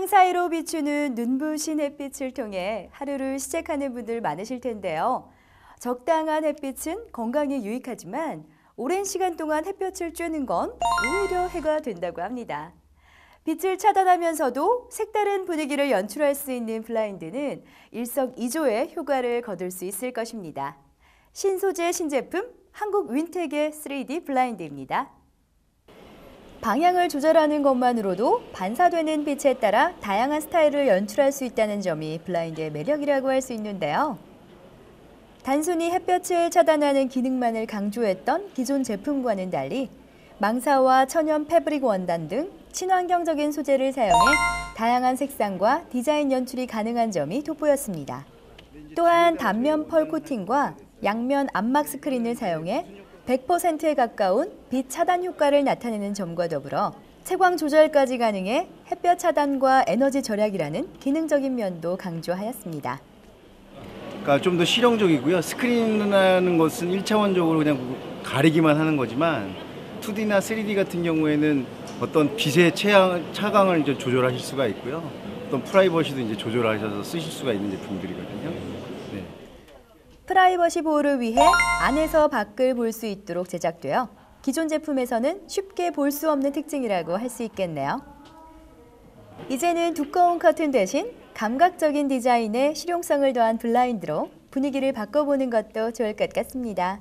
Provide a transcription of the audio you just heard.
창 사이로 비추는 눈부신 햇빛을 통해 하루를 시작하는 분들 많으실 텐데요. 적당한 햇빛은 건강에 유익하지만 오랜 시간 동안 햇볕을 쬐는 건 오히려 해가 된다고 합니다. 빛을 차단하면서도 색다른 분위기를 연출할 수 있는 블라인드는 일석이조의 효과를 거둘 수 있을 것입니다. 신소재 신제품 한국 윈텍의 3D 블라인드입니다. 방향을 조절하는 것만으로도 반사되는 빛에 따라 다양한 스타일을 연출할 수 있다는 점이 블라인드의 매력이라고 할 수 있는데요. 단순히 햇볕을 차단하는 기능만을 강조했던 기존 제품과는 달리 망사와 천연 패브릭 원단 등 친환경적인 소재를 사용해 다양한 색상과 디자인 연출이 가능한 점이 돋보였습니다. 또한 단면 펄 코팅과 양면 암막 스크린을 사용해 100%에 가까운 빛 차단 효과를 나타내는 점과 더불어 채광 조절까지 가능해 햇볕 차단과 에너지 절약이라는 기능적인 면도 강조하였습니다. 그러니까 좀 더 실용적이고요. 스크린이라는 것은 1차원적으로 그냥 가리기만 하는 거지만 2D나 3D 같은 경우에는 어떤 빛의 체향, 차광을 이제 조절하실 수가 있고요. 어떤 프라이버시도 이제 조절하셔서 쓰실 수가 있는 제품들이거든요. 프라이버시 보호를 위해 안에서 밖을 볼 수 있도록 제작되어 기존 제품에서는 쉽게 볼 수 없는 특징이라고 할 수 있겠네요. 이제는 두꺼운 커튼 대신 감각적인 디자인에 실용성을 더한 블라인드로 분위기를 바꿔보는 것도 좋을 것 같습니다.